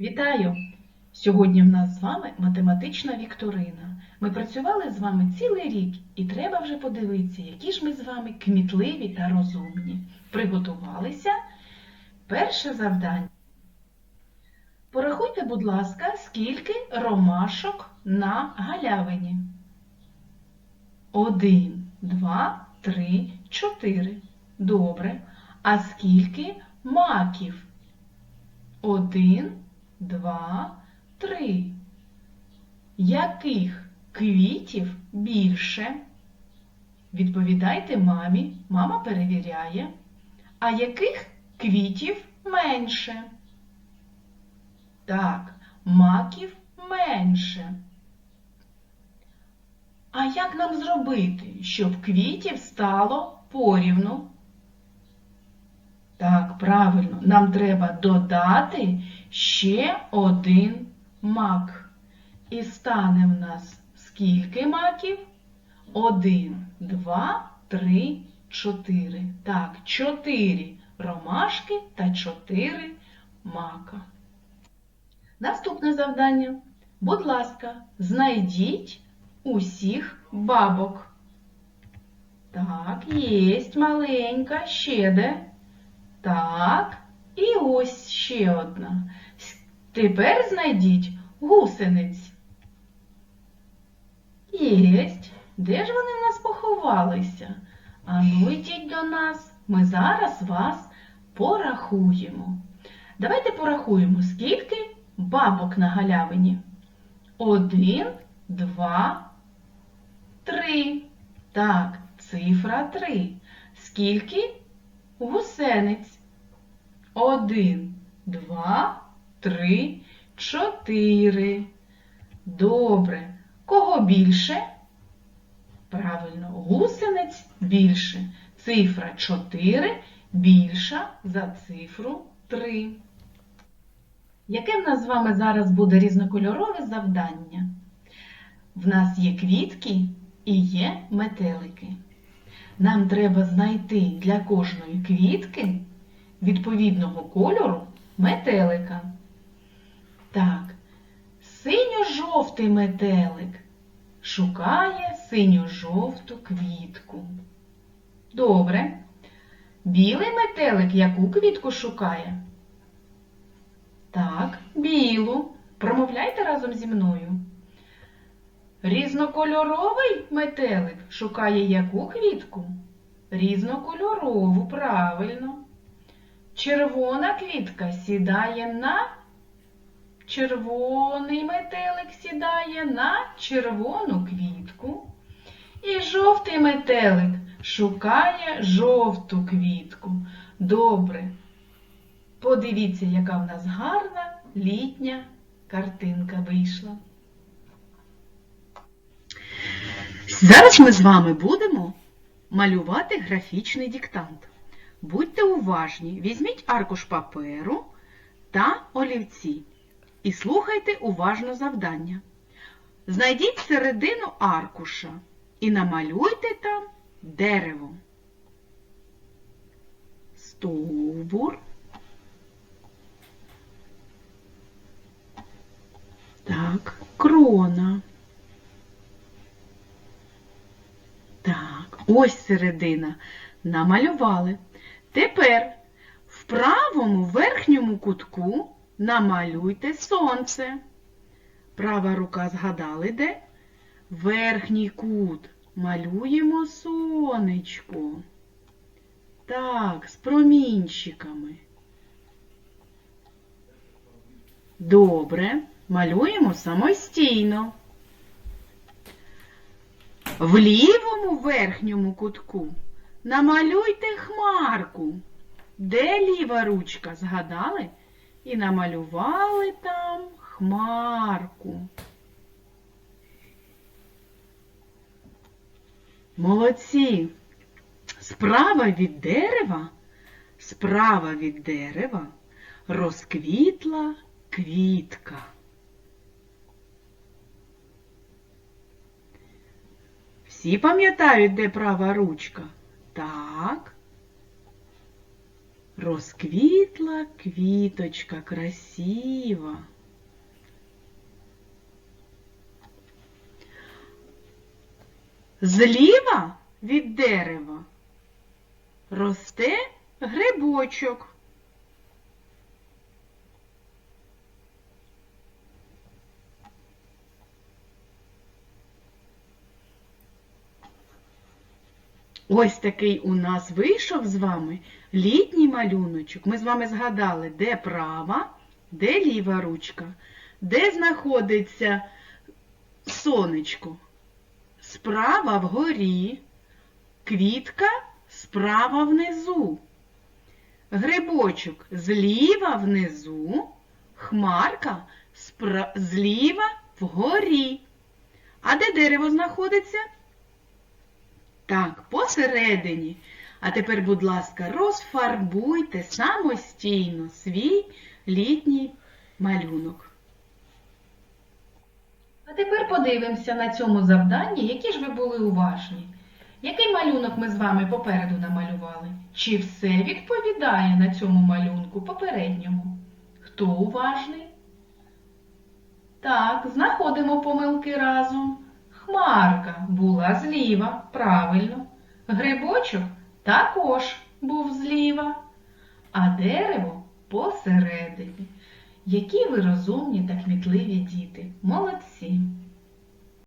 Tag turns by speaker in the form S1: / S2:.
S1: Вітаю! Сьогодні в нас з вами математична вікторина. Ми працювали з вами цілий рік, і треба вже подивитися, які ж ми з вами кмітливі та розумні. Приготувалися? Перше завдання. Порахуйте, будь ласка, скільки ромашок на галявині. Один, два, три, чотири. Добре. А скільки маків? Один, два, три. Яких квітів більше? Відповідайте мамі. Мама перевіряє. А яких квітів менше? Так, маків менше. А як нам зробити, щоб квітів стало порівну? Так, правильно, нам треба додати ще один мак. І стане в нас скільки маків? Один, два, три, чотири. Так, чотири ромашки та чотири мака. Наступне завдання. Будь ласка, знайдіть усіх бабок. Так, єсть маленька, ще де. Так, і ось ще одна. Тепер знайдіть гусениць. Єсть. Де ж вони в нас поховалися? А ну йдіть до нас. Ми зараз вас порахуємо. Давайте порахуємо, скільки бабок на галявині. Один, два, три. Так, цифра три. Скільки гусениць? Один, два, три, чотири. Добре. Кого більше? Правильно, гусениць більше. Цифра 4 більша за цифру 3. Яке в нас з вами зараз буде різнокольорове завдання? В нас є квітки і є метелики. Нам треба знайти для кожної квітки відповідного кольору метелика. Так, синьо-жовтий метелик шукає синьо-жовту квітку. Добре. Білий метелик яку квітку шукає? Так, білу. Промовляйте разом зі мною. Різнокольоровий метелик шукає яку квітку? Різнокольорову, правильно. Червона квітка сідає на червоний метелик сідає на червону квітку. І жовтий метелик шукає жовту квітку. Добре. Подивіться, яка в нас гарна літня картинка вийшла. Зараз ми з вами будемо малювати графічний диктант. Будьте уважні, візьміть аркуш паперу та олівці і слухайте уважно завдання. Знайдіть середину аркуша і намалюйте там дерево. Стовбур. Так, крона. Так, ось середина. Намалювали. Тепер в правому верхньому кутку намалюйте сонце. Права рука згадали де? Верхній кут. Малюємо сонечко. Так, з промінчиками. Добре. Малюємо самостійно. В лівому верхньому кутку намалюйте хмарку. Де ліва ручка? Згадали? І намалювали там хмарку. Молодці. Справа від дерева, справа від дерева розквітла квітка. Всі пам'ятають, де права ручка? Так.
S2: Розквітла квіточка красива. Зліва від дерева росте грибочок. Ось такий у нас вийшов з вами літній малюночок. Ми з вами згадали, де права, де ліва ручка, де знаходиться сонечко. Справа вгорі, квітка справа внизу. Грибочок зліва внизу, хмарка спра... зліва вгорі. А де дерево знаходиться? Так, посередині. А тепер, будь ласка, розфарбуйте самостійно свій літній малюнок.
S1: А тепер подивимося на цьому завданні, які ж ви були уважні. Який малюнок ми з вами попереду намалювали? Чи все відповідає на цьому малюнку попередньому? Хто уважний? Так, знаходимо помилки разом. Хмарка була зліва, правильно. Грибочок також був зліва, а дерево посередині. Які ви розумні та кмітливі діти. Молодці!